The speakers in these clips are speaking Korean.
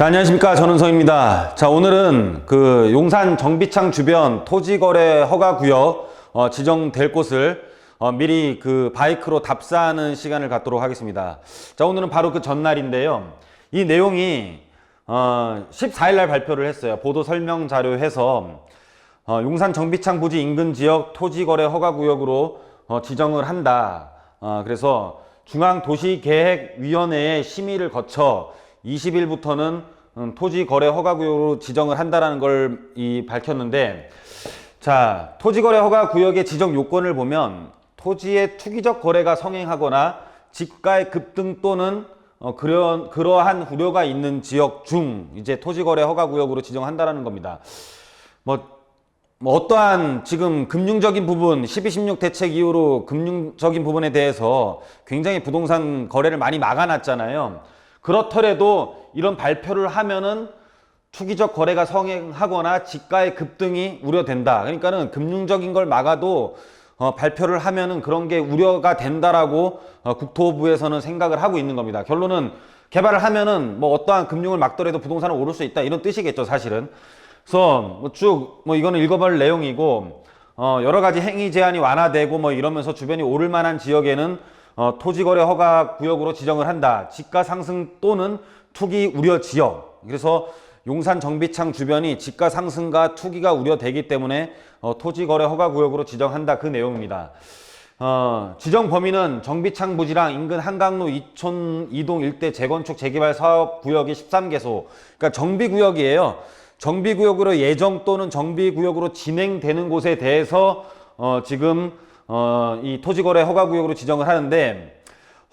자, 안녕하십니까. 전은성입니다. 자, 오늘은 그 용산 정비창 주변 토지거래 허가구역 어, 지정될 곳을 어, 미리 그 바이크로 답사하는 시간을 갖도록 하겠습니다. 자, 오늘은 바로 그 전날인데요. 이 내용이 어, 14일 날 발표를 했어요. 보도 설명 자료 해서 어, 용산 정비창 부지 인근 지역 토지거래 허가구역으로 어, 지정을 한다. 어, 그래서 중앙도시계획위원회의 심의를 거쳐 20일부터는 음, 토지 거래 허가구역으로 지정을 한다라는 걸 이 밝혔는데 자 토지 거래 허가구역의 지정 요건을 보면 토지의 투기적 거래가 성행하거나 집가의 급등 또는 어, 그러, 그러한 우려가 있는 지역 중 이제 토지 거래 허가 구역으로 지정한다라는 겁니다. 뭐 뭐 어떠한 지금 금융적인 부분 1216 대책 이후로 금융적인 부분에 대해서 굉장히 부동산 거래를 많이 막아놨잖아요. 그렇더라도 이런 발표를 하면은 투기적 거래가 성행하거나 지가의 급등이 우려된다. 그러니까는 금융적인 걸 막아도 어, 발표를 하면은 그런 게 우려가 된다라고 어, 국토부에서는 생각을 하고 있는 겁니다. 결론은 개발을 하면은 뭐 어떠한 금융을 막더라도 부동산은 오를 수 있다 이런 뜻이겠죠, 사실은. 그래서 뭐쭉뭐 이거는 읽어볼 내용이고 어 여러 가지 행위 제한이 완화되고 뭐 이러면서 주변이 오를 만한 지역에는 어 토지거래 허가 구역으로 지정을 한다. 집가 상승 또는 투기 우려 지역. 그래서 용산 정비창 주변이 집가 상승과 투기가 우려되기 때문에 어 토지거래 허가 구역으로 지정한다 그 내용입니다. 어, 지정 범위는 정비창 부지랑 인근 한강로 이촌 이동 일대 재건축 재개발 사업 구역이 13개소. 그러니까 정비 구역이에요. 정비 구역으로 예정 또는 정비 구역으로 진행되는 곳에 대해서 어, 지금 어, 이 토지거래 허가구역으로 지정을 하는데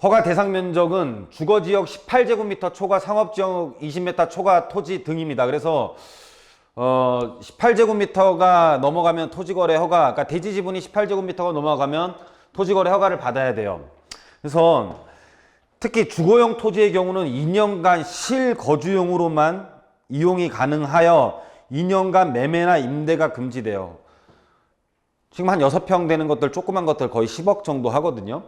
허가 대상 면적은 주거지역 18제곱미터 초과 상업지역 20m 초과 토지 등입니다. 그래서 어, 18제곱미터가 넘어가면 토지거래 허가, 그러니까 대지 지분이 18제곱미터가 넘어가면 토지거래 허가를 받아야 돼요. 그래서 특히 주거용 토지의 경우는 2년간 실거주용으로만 이용이 가능하여 2년간 매매나 임대가 금지돼요. 지금 한 6평 되는 것들, 조그만 것들 거의 10억 정도 하거든요.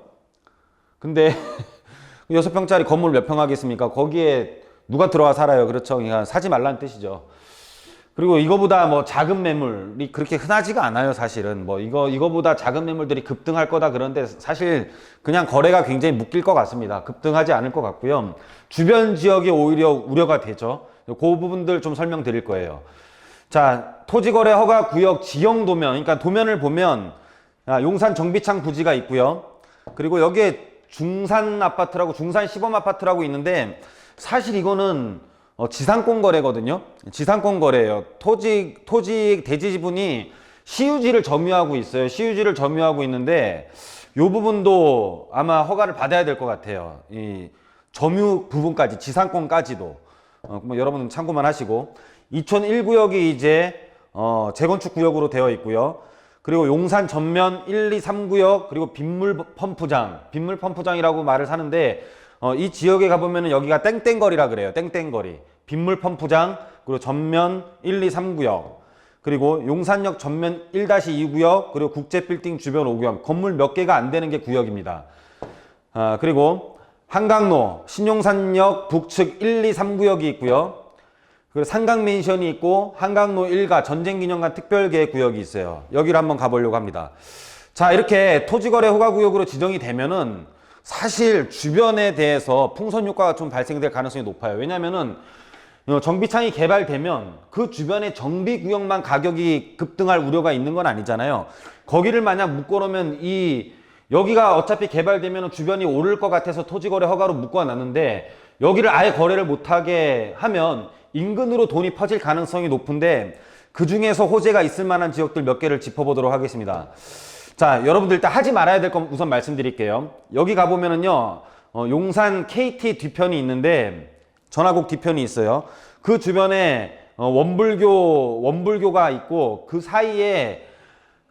근데 6평짜리 건물 몇 평 하겠습니까? 거기에 누가 들어와 살아요. 그렇죠. 그러니까 사지 말라는 뜻이죠. 그리고 이거보다 뭐 작은 매물이 그렇게 흔하지가 않아요, 사실은. 뭐 이거, 이거보다 작은 매물들이 급등할 거다 그런데 사실 그냥 거래가 굉장히 묶일 것 같습니다. 급등하지 않을 것 같고요. 주변 지역이 오히려 우려가 되죠. 그 부분들 좀 설명드릴 거예요. 자, 토지거래 허가 구역 지형 도면, 그러니까 도면을 보면 아, 용산 정비창 부지가 있고요. 그리고 여기에 중산 아파트라고 중산 시범 아파트라고 있는데 사실 이거는 어, 지상권 거래거든요. 지상권 거래예요. 토지 토지 대지 지분이 시유지를 점유하고 있어요. 시유지를 점유하고 있는데 요 부분도 아마 허가를 받아야 될 것 같아요. 이 점유 부분까지 지상권까지도 어, 뭐 여러분은 참고만 하시고 2001구역이 이제 어, 재건축 구역으로 되어 있고요. 그리고 용산 전면 1, 2, 3구역 그리고 빗물 펌프장, 빗물 펌프장이라고 말을 사는데 어, 이 지역에 가보면 여기가 땡땡거리라 그래요. 땡땡거리. 빗물 펌프장, 그리고 전면 1, 2, 3구역. 그리고 용산역 전면 1-2구역, 그리고 국제빌딩 주변 5구역. 건물 몇 개가 안 되는 게 구역입니다. 아, 그리고 한강로, 신용산역 북측 1, 2, 3구역이 있고요. 그리고 상강 맨션이 있고 한강로 1가 전쟁기념관 특별계획구역이 있어요. 여기를 한번 가보려고 합니다. 자 이렇게 토지거래 허가구역으로 지정이 되면은 사실 주변에 대해서 풍선 효과가 좀 발생될 가능성이 높아요. 왜냐면은 어, 정비창이 개발되면 그 주변의 정비 구역만 가격이 급등할 우려가 있는 건 아니잖아요. 거기를 만약 묶어놓으면 이 여기가 어차피 개발되면 주변이 오를 것 같아서 토지거래 허가로 묶어놨는데 여기를 아예 거래를 못하게 하면 인근으로 돈이 퍼질 가능성이 높은데 그 중에서 호재가 있을 만한 지역들 몇 개를 짚어보도록 하겠습니다. 자, 여러분들 일단 하지 말아야 될 건 우선 말씀드릴게요. 여기 가보면은요, 어, 용산 KT 뒤편이 있는데 전화국 뒤편이 있어요. 그 주변에 어, 원불교, 원불교가 있고 그 사이에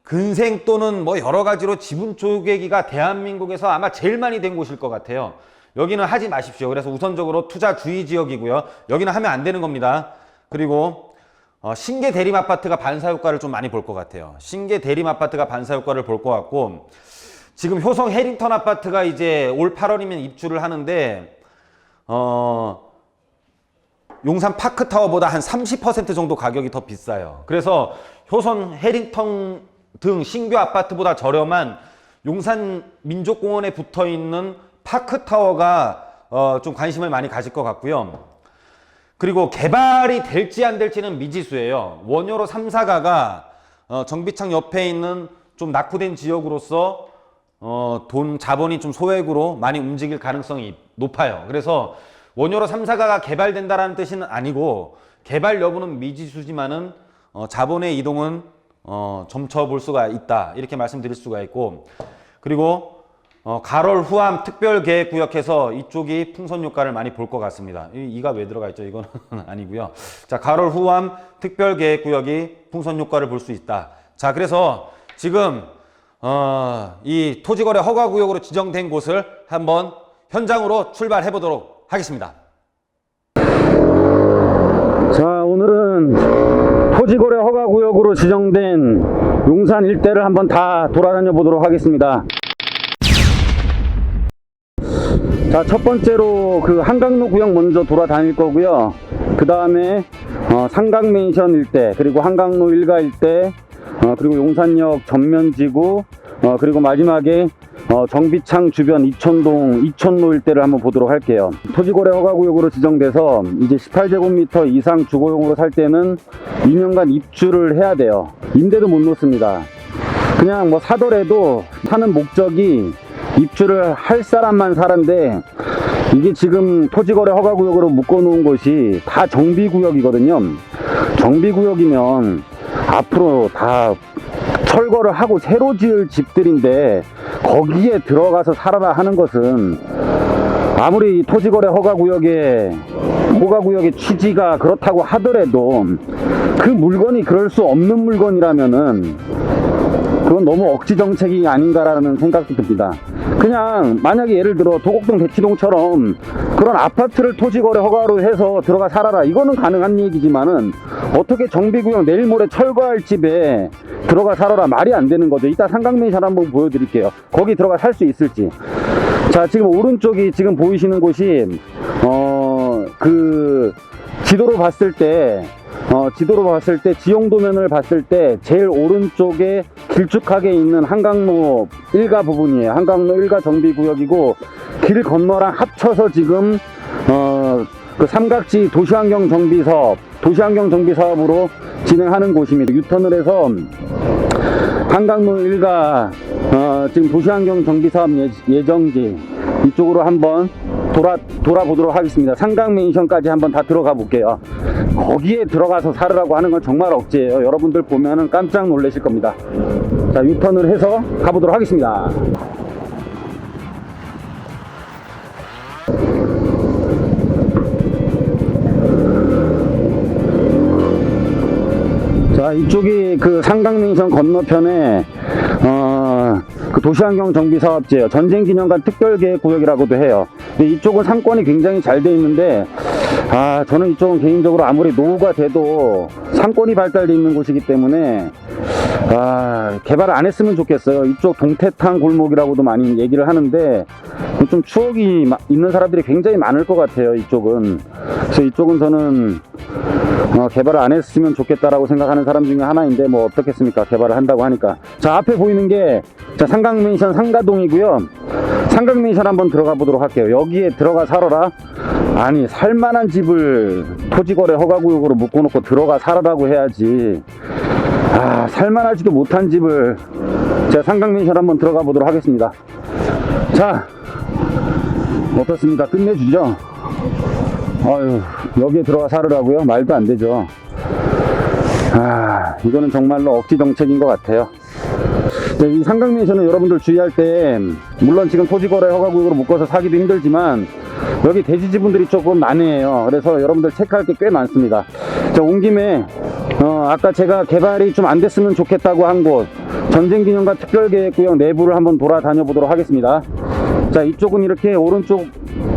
근생 또는 뭐 여러 가지로 지분 쪼개기가 대한민국에서 아마 제일 많이 된 곳일 것 같아요. 여기는 하지 마십시오. 그래서 우선적으로 투자 주의 지역이고요. 여기는 하면 안 되는 겁니다. 그리고 어, 신계 대림 아파트가 반사 효과를 좀 많이 볼 것 같아요. 신계 대림 아파트가 반사 효과를 볼 것 같고 지금 효성 해링턴 아파트가 이제 올 8월이면 입주를 하는데 어 용산 파크타워보다 한 30% 정도 가격이 더 비싸요. 그래서 효선 해링턴 등 신규 아파트보다 저렴한 용산 민족공원에 붙어 있는 파크타워가 어, 좀 관심을 많이 가질 것 같고요. 그리고 개발이 될지 안 될지는 미지수예요. 원효로 3, 4가가 어, 정비창 옆에 있는 좀 낙후된 지역으로서 어, 돈 자본이 좀 소액으로 많이 움직일 가능성이 높아요. 그래서 원효로 3, 4가가 개발된다라는 뜻은 아니고 개발 여부는 미지수지만은 어, 자본의 이동은 어, 점쳐 볼 수가 있다. 이렇게 말씀드릴 수가 있고 그리고 어, 가롤 후암 특별 계획 구역에서 이쪽이 풍선 효과를 많이 볼 것 같습니다. 이, 이가 왜 들어가 있죠? 이거는 아니고요. 자, 가롤 후암 특별 계획 구역이 풍선 효과를 볼 수 있다. 자, 그래서 지금 어, 이 토지거래 허가 구역으로 지정된 곳을 한번 현장으로 출발해 보도록 하겠습니다. 자 오늘은 토지거래 허가 구역으로 지정된 용산 일대를 한번 다 돌아다녀 보도록 하겠습니다 자 첫 번째로 그 한강로 구역 먼저 돌아다닐 거고요 그 다음에 어, 상강맨션 일대 그리고 한강로 일가 일대 어, 그리고 용산역 전면지구 어, 그리고 마지막에 어, 정비창 주변 이촌동 이촌로 일대를 한번 보도록 할게요. 토지거래 허가구역으로 지정돼서 이제 18제곱미터 이상 주거용으로 살 때는 2년간 입주를 해야 돼요. 임대도 못 놓습니다. 그냥 뭐 사더라도 사는 목적이 입주를 할 사람만 사는데 이게 지금 토지거래 허가구역으로 묶어놓은 곳이 다 정비구역이거든요. 정비구역이면 앞으로 다 철거를 하고 새로 지을 집들인데 거기에 들어가서 살아라 하는 것은 아무리 토지거래 허가구역의 허가구역의 취지가 그렇다고 하더라도 그 물건이 그럴 수 없는 물건이라면은 그건 너무 억지 정책이 아닌가라는 생각도 듭니다. 그냥 만약에 예를 들어 도곡동 대치동처럼 그런 아파트를 토지거래 허가로 해서 들어가 살아라 이거는 가능한 얘기지만은 어떻게 정비구역 내일 모레 철거할 집에 들어가 살아라 말이 안 되는 거죠. 이따 상강맨션 한번 보여드릴게요. 거기 들어가 살 수 있을지. 자 지금 오른쪽이 지금 보이시는 곳이 어 그 지도로 봤을 때 어, 지도로 봤을 때 지용도면을 봤을 때 제일 오른쪽에 길쭉하게 있는 한강로 1가 부분이에요. 한강로 1가 정비구역이고 길 건너랑 합쳐서 지금 어, 그 삼각지 도시환경 정비 사업, 도시환경 정비 사업으로 진행하는 곳입니다. 유턴을 해서 한강로 1가 어, 지금 도시환경 정비 사업 예, 예정지 이쪽으로 한번 돌아 돌아보도록 하겠습니다. 상강맨션까지 한번 다 들어가 볼게요. 거기에 들어가서 살으라고 하는 건 정말 억지예요. 여러분들 보면은 깜짝 놀라실 겁니다. 자 유턴을 해서 가보도록 하겠습니다. 자 이쪽이 그 상강민선 건너편에 어, 그 도시환경 정비 사업지예요. 전쟁기념관 특별계획구역이라고도 해요. 근데 이쪽은 상권이 굉장히 잘 돼 있는데 아 저는 이쪽은 개인적으로 아무리 노후가 돼도 상권이 발달돼 있는 곳이기 때문에 아 개발 안 했으면 좋겠어요. 이쪽 동태탕 골목이라고도 많이 얘기를 하는데 좀 추억이 마- 있는 사람들이 굉장히 많을 것 같아요. 이쪽은 그래서 이쪽은 저는 어, 개발을 안 했으면 좋겠다라고 생각하는 사람 중에 하나인데 뭐 어떻겠습니까 개발을 한다고 하니까 자 앞에 보이는 게 자, 상강맨션 상가동이고요 상강맨션 한번 들어가 보도록 할게요 여기에 들어가 살아라 아니 살만한 집을 토지거래 허가구역으로 묶어놓고 들어가 살아라고 해야지 아 살만하지도 못한 집을 제가 상강맨션 한번 들어가 보도록 하겠습니다 자 어떻습니까 끝내주죠 아유, 여기에 들어가 살으라고요? 말도 안 되죠. 아, 이거는 정말로 억지 정책인 것 같아요. 네, 이 상강민에서는 여러분들 주의할 때, 물론 지금 토지거래 허가구역으로 묶어서 사기도 힘들지만, 여기 대지 지분들이 조금 난해해요. 그래서 여러분들 체크할 게 꽤 많습니다. 자, 온 김에, 어, 아까 제가 개발이 좀 안 됐으면 좋겠다고 한 곳, 전쟁기념관 특별계획구역 내부를 한번 돌아다녀 보도록 하겠습니다. 자, 이쪽은 이렇게 오른쪽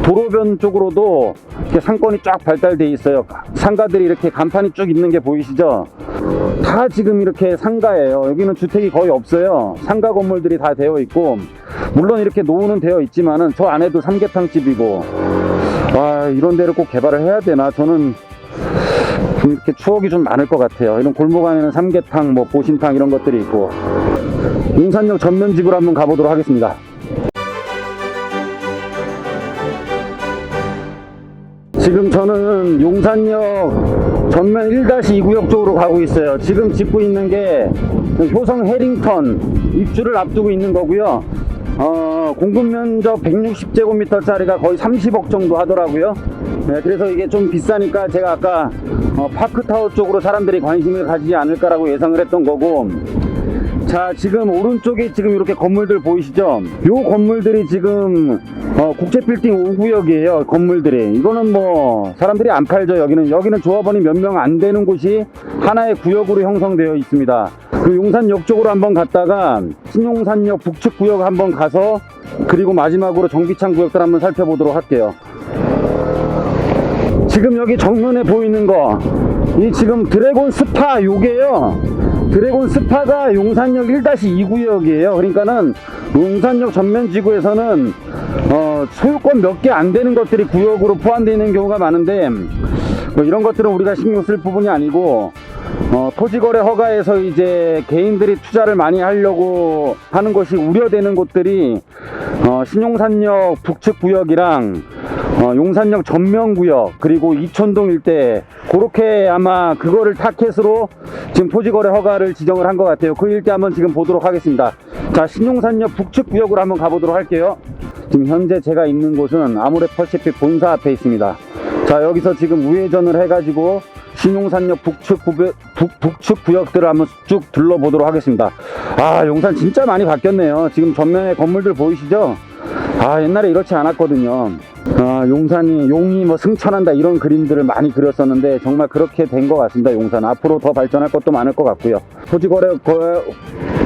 도로변 쪽으로도 이렇게 상권이 쫙 발달돼 있어요. 상가들이 이렇게 간판이 쭉 있는 게 보이시죠? 다 지금 이렇게 상가예요. 여기는 주택이 거의 없어요. 상가 건물들이 다 되어 있고, 물론 이렇게 노후는 되어 있지만은 저 안에도 삼계탕 집이고, 와, 이런 데를 꼭 개발을 해야 되나? 저는 좀 이렇게 추억이 좀 많을 것 같아요. 이런 골목 안에는 삼계탕, 뭐 보신탕 이런 것들이 있고 용산역 전면집으로 한번 가보도록 하겠습니다. 지금 저는 용산역 전면 1-2구역 쪽으로 가고 있어요. 지금 짓고 있는 게 효성 해링턴 입주를 앞두고 있는 거고요. 어, 공급 면적 160제곱미터짜리가 거의 30억 정도 하더라고요. 네, 그래서 이게 좀 비싸니까 제가 아까 어, 파크타워 쪽으로 사람들이 관심을 가지지 않을까라고 예상을 했던 거고 자 지금 오른쪽에 지금 이렇게 건물들 보이시죠? 요 건물들이 지금 어, 국제빌딩 5구역이에요 건물들이. 이거는 뭐 사람들이 안 팔죠 여기는. 여기는 조합원이 몇 명 안 되는 곳이 하나의 구역으로 형성되어 있습니다. 그 용산역 쪽으로 한번 갔다가 신용산역 북측 구역 한번 가서 그리고 마지막으로 정비창 구역들 한번 살펴보도록 할게요. 지금 여기 정면에 보이는 거, 이 지금 드래곤 스파 요게요. 드래곤 스파가 용산역 1-2구역이에요. 그러니까는 용산역 전면 지구에서는 어, 소유권 몇 개 안 되는 것들이 구역으로 포함되어 있는 경우가 많은데 뭐 이런 것들은 우리가 신경 쓸 부분이 아니고 어, 토지거래 허가에서 이제 개인들이 투자를 많이 하려고 하는 것이 우려되는 곳들이 어, 신용산역 북측 구역이랑 어, 용산역 전면구역 그리고 이촌동 일대 그렇게 아마 그거를 타켓으로 지금 토지거래 허가를 지정을 한 것 같아요. 그 일대 한번 지금 보도록 하겠습니다. 자 신용산역 북측 구역으로 한번 가보도록 할게요. 지금 현재 제가 있는 곳은 아모레 퍼시픽 본사 앞에 있습니다. 자 여기서 지금 우회전을 해가지고 신용산역 북측, 구배, 북, 북측 구역들을 한번 쭉 둘러보도록 하겠습니다. 아 용산 진짜 많이 바뀌었네요. 지금 전면에 건물들 보이시죠 아 옛날에 이렇지 않았거든요. 아, 용산이 용이 뭐 승천한다 이런 그림들을 많이 그렸었는데 정말 그렇게 된 것 같습니다 용산. 앞으로 더 발전할 것도 많을 것 같고요. 토지거래 거-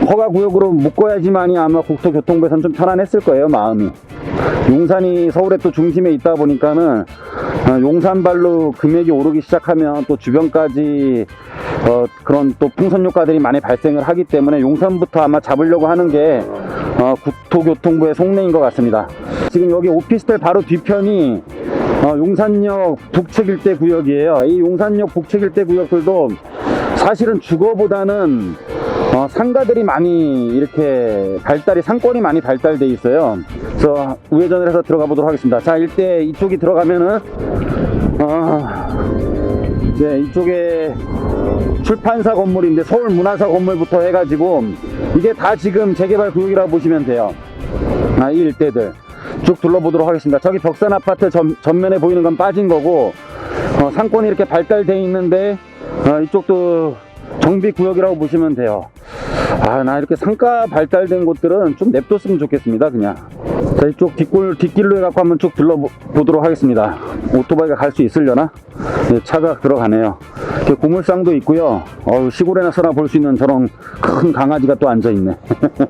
허가 구역으로 묶어야지만이 아마 국토교통부에선 좀 편안했을 거예요 마음이 용산이 서울의 또 중심에 있다 보니까는 어, 용산발로 금액이 오르기 시작하면 또 주변까지 어, 그런 또 풍선 효과들이 많이 발생을 하기 때문에 용산부터 아마 잡으려고 하는 게 어, 국토교통부의 속내인 것 같습니다. 지금 여기 오피스텔 바로 뒤편이 어, 용산역 북측 일대 구역이에요. 이 용산역 북측 일대 구역들도 사실은 주거보다는 어, 상가들이 많이 이렇게 발달이 상권이 많이 발달돼 있어요. 그래서 우회전을 해서 들어가 보도록 하겠습니다. 자, 일대 이쪽이 들어가면은 어, 이제 이쪽에 출판사 건물인데 서울 문화사 건물부터 해가지고 이게 다 지금 재개발 구역이라고 보시면 돼요. 아, 이 일대들 쭉 둘러보도록 하겠습니다. 저기 벽산 아파트 전, 전면에 보이는 건 빠진 거고 어, 상권이 이렇게 발달돼 있는데 어, 이쪽도 정비 구역이라고 보시면 돼요. 아, 나 이렇게 상가 발달된 곳들은 좀 냅뒀으면 좋겠습니다, 그냥. 자, 이쪽 뒷골, 뒷길로 해갖고 한번 쭉 둘러보도록 하겠습니다. 오토바이가 갈 수 있으려나? 네, 차가 들어가네요. 이렇게 고물상도 있고요. 어우, 시골에서나 볼 수 있는 저런 큰 강아지가 또 앉아있네.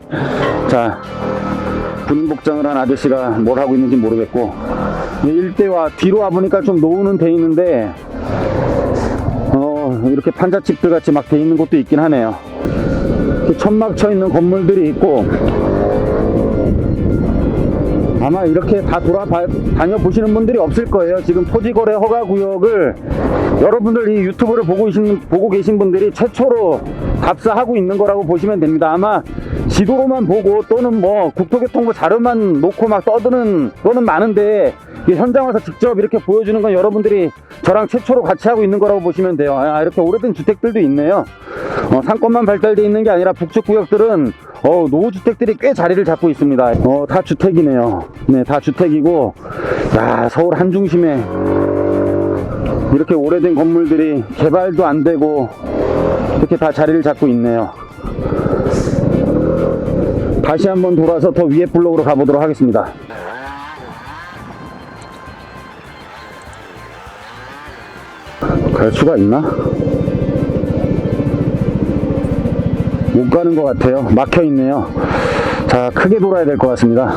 자, 군복장을 한 아저씨가 뭘 하고 있는지 모르겠고, 이 일대와 뒤로 와보니까 좀 노후는 돼 있는데, 어, 이렇게 판자집들 같이 막 돼 있는 곳도 있긴 하네요. 이렇게 천막 쳐 있는 건물들이 있고 아마 이렇게 다 돌아다녀 보시는 분들이 없을 거예요. 지금 토지거래 허가 구역을 여러분들 이 유튜브를 보고 계신, 보고 계신 분들이 최초로 답사하고 있는 거라고 보시면 됩니다. 아마 지도로만 보고 또는 뭐 국토교통부 자료만 놓고 막 떠드는 거는 많은데 현장 와서 직접 이렇게 보여주는 건 여러분들이 저랑 최초로 같이 하고 있는 거라고 보시면 돼요. 아, 이렇게 오래된 주택들도 있네요. 어, 상권만 발달돼 있는 게 아니라 북측 구역들은 어, 노후주택들이 꽤 자리를 잡고 있습니다. 어, 다 주택이네요. 네, 다 주택이고, 야, 서울 한중심에 이렇게 오래된 건물들이 개발도 안 되고, 이렇게 다 자리를 잡고 있네요. 다시 한번 돌아서 더 위에 블록으로 가보도록 하겠습니다. 갈 수가 있나? 못 가는 것 같아요. 막혀 있네요. 자, 크게 돌아야 될 것 같습니다.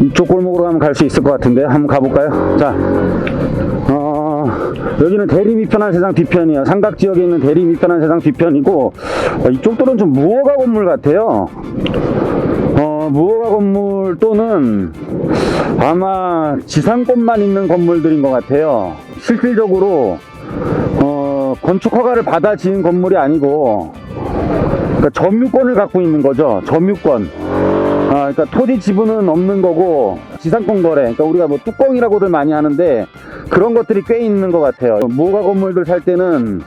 이쪽 골목으로 가면 갈 수 있을 것 같은데 한번 가볼까요? 자, 어, 여기는 대리 미편한 세상 뒤편이에요. 삼각 지역에 있는 대리 미편한 세상 뒤편이고 어, 이쪽들은 좀 무허가 건물 같아요. 어, 무허가 건물 또는 아마 지상권만 있는 건물들인 것 같아요. 실질적으로 어, 건축 허가를 받아 지은 건물이 아니고 그러니까 점유권을 갖고 있는 거죠. 점유권. 아, 그러니까 토지 지분은 없는 거고 지상권 거래. 그러니까 우리가 뭐 뚜껑이라고들 많이 하는데 그런 것들이 꽤 있는 것 같아요. 무허가 건물들 살 때는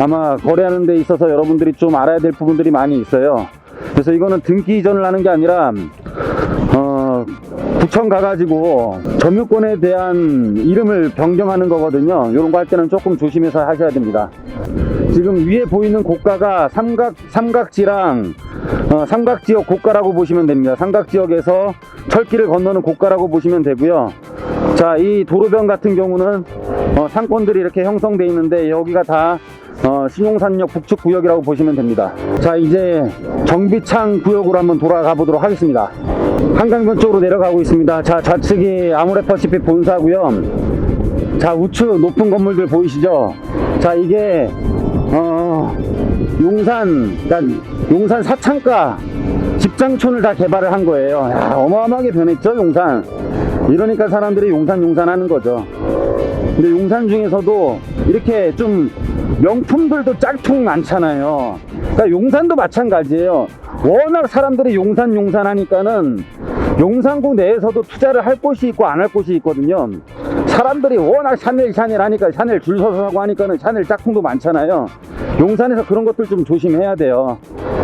아마 거래하는 데 있어서 여러분들이 좀 알아야 될 부분들이 많이 있어요. 그래서 이거는 등기 이전을 하는 게 아니라 어, 구청 가가지고 점유권에 대한 이름을 변경하는 거거든요. 이런 거 할 때는 조금 조심해서 하셔야 됩니다. 지금 위에 보이는 고가가 삼각 삼각지랑 어, 삼각지역 고가라고 보시면 됩니다. 삼각지역에서 철길을 건너는 고가라고 보시면 되고요. 자, 이 도로변 같은 경우는 어, 상권들이 이렇게 형성돼 있는데 여기가 다 어, 신용산역 북측 구역이라고 보시면 됩니다. 자, 이제 정비창 구역으로 한번 돌아가 보도록 하겠습니다. 한강변 쪽으로 내려가고 있습니다. 자, 좌측이 아모레퍼시픽 본사고요. 자, 우측 높은 건물들 보이시죠? 자, 이게 어, 용산, 그러니까 용산 사창가 집장촌을 다 개발을 한 거예요. 야, 어마어마하게 변했죠, 용산. 이러니까 사람들이 용산, 용산 하는 거죠. 근데 용산 중에서도 이렇게 좀 명품들도 짝퉁 많잖아요. 그러니까 용산도 마찬가지예요. 워낙 사람들이 용산, 용산 하니까는 용산구 내에서도 투자를 할 곳이 있고 안 할 곳이 있거든요. 사람들이 워낙 샤넬, 샤넬 하니까 샤넬 줄 서서 하고 하니까는 샤넬 짝퉁도 많잖아요. 용산에서 그런 것들 좀 조심해야 돼요.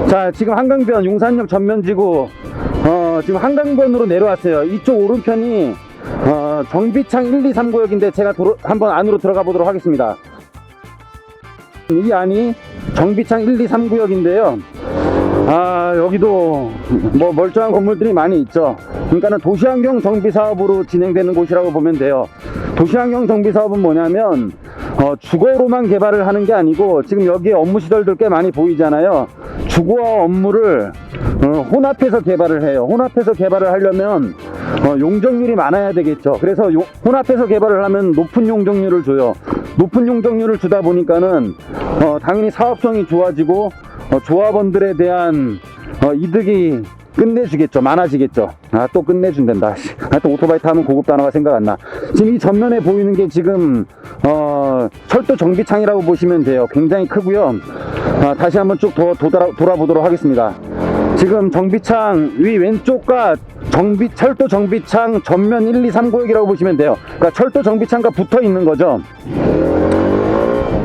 자, 지금 한강변 용산역 전면지구 어, 지금 한강변으로 내려왔어요. 이쪽 오른편이 어, 정비창 1, 2, 3구역인데 제가 도로, 한번 안으로 들어가 보도록 하겠습니다. 이 안이 정비창 1, 2, 3구역인데요. 아, 여기도 뭐 멀쩡한 건물들이 많이 있죠. 그러니까는 도시환경 정비 사업으로 진행되는 곳이라고 보면 돼요. 도시환경 정비 사업은 뭐냐면 어, 주거로만 개발을 하는 게 아니고 지금 여기에 업무 시설들 꽤 많이 보이잖아요. 주거와 업무를 어, 혼합해서 개발을 해요. 혼합해서 개발을 하려면 어, 용적률이 많아야 되겠죠. 그래서 요- 혼합해서 개발을 하면 높은 용적률을 줘요. 높은 용적률을 주다 보니까는 어, 당연히 사업성이 좋아지고 어, 조합원들에 대한 어, 이득이 끝내주겠죠. 많아지겠죠. 아, 또 끝내준단다. 씨. 아, 또 오토바이 타면 고급 단어가 생각 안 나. 지금 이 전면에 보이는 게 지금, 어, 철도 정비창이라고 보시면 돼요. 굉장히 크고요. 아, 다시 한번 쭉 더 돌아, 돌아보도록 하겠습니다. 지금 정비창 위 왼쪽과 정비, 철도 정비창 전면 1, 2, 3구역이라고 보시면 돼요. 그러니까 철도 정비창과 붙어 있는 거죠.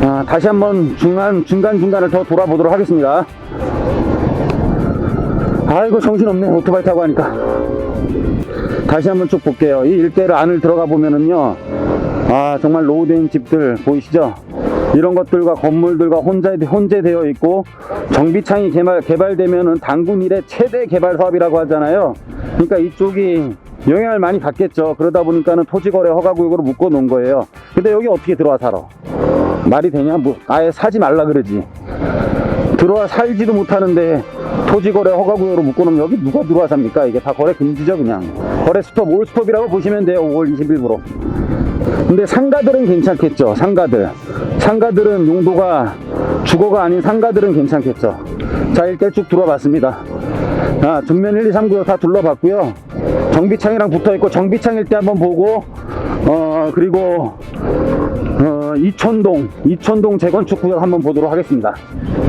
아, 다시 한번 중간, 중간 중간을 더 돌아보도록 하겠습니다. 아이고, 정신없네. 오토바이 타고 하니까. 다시 한번 쭉 볼게요. 이 일대를 안을 들어가 보면은요. 아, 정말 로우된 집들 보이시죠? 이런 것들과 건물들과 혼재, 혼재되어 있고, 정비창이 개발, 개발되면은 당군 일의 최대 개발 사업이라고 하잖아요. 그러니까 이쪽이 영향을 많이 받겠죠. 그러다 보니까는 토지거래 허가구역으로 묶어 놓은 거예요. 근데 여기 어떻게 들어와 살아? 말이 되냐? 뭐, 아예 사지 말라 그러지. 들어와 살지도 못하는데 토지거래 허가구역으로 묶어놓으면 여기 누가 들어와 삽니까? 이게 다 거래 금지죠 그냥. 거래 스톱 올 스톱이라고 보시면 돼요 5월 20일부로. 근데 상가들은 괜찮겠죠 상가들. 상가들은 용도가 주거가 아닌 상가들은 괜찮겠죠. 자 일단 쭉 둘러봤습니다. 아, 전면 1, 2, 3구역 다 둘러봤고요. 정비창이랑 붙어있고 정비창일 때 한번 보고 어 그리고 어, 이촌동 이촌동 재건축 구역 한번 보도록 하겠습니다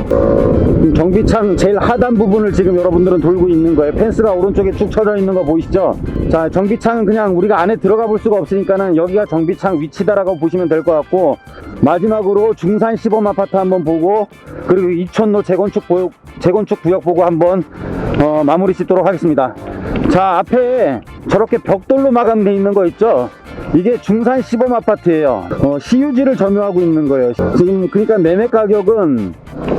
지금 정비창 제일 하단 부분을 지금 여러분들은 돌고 있는 거예요. 펜스가 오른쪽에 쭉 쳐져 있는 거 보이시죠? 자, 정비창은 그냥 우리가 안에 들어가 볼 수가 없으니까는 여기가 정비창 위치다라고 보시면 될 것 같고 마지막으로 중산 시범 아파트 한번 보고 그리고 이촌로 재건축 구역, 재건축 구역 보고 한번 어, 마무리 짓도록 하겠습니다. 자, 앞에 저렇게 벽돌로 마감되어 있는 거 있죠? 이게 중산 시범 아파트예요. 어, 시유지를 점유하고 있는 거예요. 지금 그러니까 매매 가격은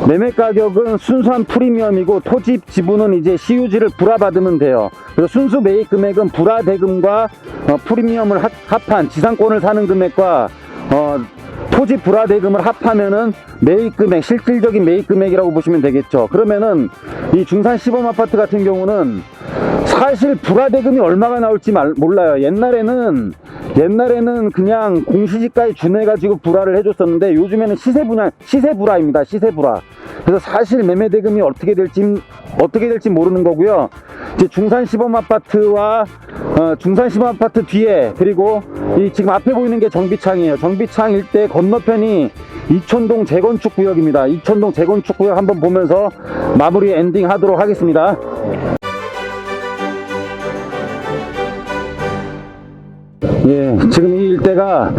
매매 가격은 순수한 프리미엄이고 토지 지분은 이제 시유지를 불화받으면 돼요. 그래서 순수 매입 금액은 불화 대금과 어, 프리미엄을 합- 합한 지상권을 사는 금액과 어, 토지 불화 대금을 합하면은 매입 금액 실질적인 매입 금액이라고 보시면 되겠죠. 그러면은 이 중산 시범 아파트 같은 경우는 사실 불화대금이 얼마가 나올지 말- 몰라요. 옛날에는 옛날에는 그냥 공시지가에 준해가지고 불화를 해줬었는데 요즘에는 시세 분야 시세 불화입니다. 시세 불화. 그래서 사실 매매 대금이 어떻게 될지 어떻게 될지 모르는 거고요. 이제 중산 시범 아파트와 어, 중산 시범 아파트 뒤에 그리고 이 지금 앞에 보이는 게 정비창이에요. 정비창 일대 건너편이 이촌동 재건축 구역입니다. 이촌동 재건축 구역 한번 보면서 마무리 엔딩 하도록 하겠습니다. 예, 지금 이 일대가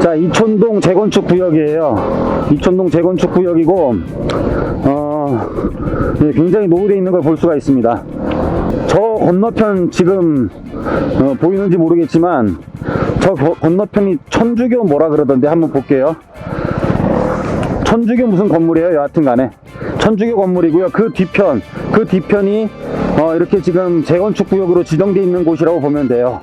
자 이촌동 재건축 구역이에요. 이촌동 재건축 구역이고 어, 예, 굉장히 노후되어 있는 걸 볼 수가 있습니다. 저 건너편 지금 어, 보이는지 모르겠지만 저 거- 건너편이 천주교 뭐라 그러던데 한번 볼게요. 천주교 무슨 건물이에요? 여하튼 간에. 천주교 건물이고요. 그 뒤편, 그 뒤편이 어, 이렇게 지금 재건축 구역으로 지정되어 있는 곳이라고 보면 돼요.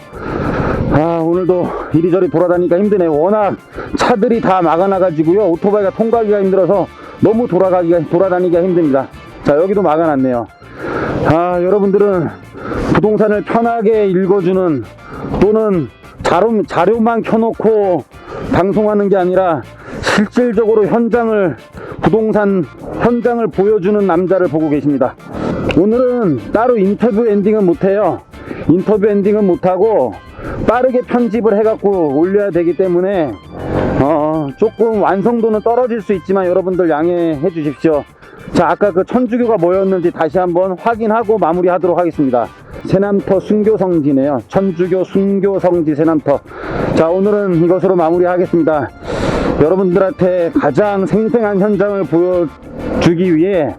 아, 오늘도 이리저리 돌아다니니까 힘드네요. 워낙 차들이 다 막아놔가지고요. 오토바이가 통과하기가 힘들어서 너무 돌아가기가, 돌아다니기가 힘듭니다. 자, 여기도 막아놨네요. 아, 여러분들은 부동산을 편하게 읽어주는 또는 자료, 자료만 켜놓고 방송하는 게 아니라 실질적으로 현장을 부동산 현장을 보여주는 남자를 보고 계십니다. 오늘은 따로 인터뷰 엔딩은 못해요. 인터뷰 엔딩은 못하고 빠르게 편집을 해갖고 올려야 되기 때문에 어, 조금 완성도는 떨어질 수 있지만 여러분들 양해해 주십시오. 자, 아까 그 천주교가 뭐였는지 다시 한번 확인하고 마무리하도록 하겠습니다. 세남터 순교성지네요. 천주교 순교성지 세남터. 자, 오늘은 이것으로 마무리하겠습니다. 여러분들한테 가장 생생한 현장을 보여주기 위해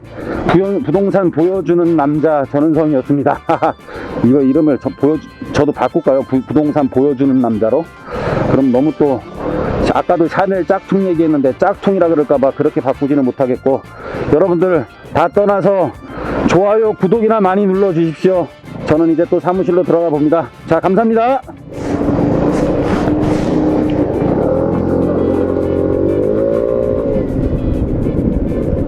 부동산 보여주는 남자 전은성이었습니다. 이거 이름을 저, 보여, 저도 바꿀까요? 부, 부동산 보여주는 남자로? 그럼 너무 또 아까도 샤넬 짝퉁 얘기했는데 짝퉁이라 그럴까봐 그렇게 바꾸지는 못하겠고 여러분들 다 떠나서 좋아요 구독이나 많이 눌러 주십시오 저는 이제 또 사무실로 들어가 봅니다 자 감사합니다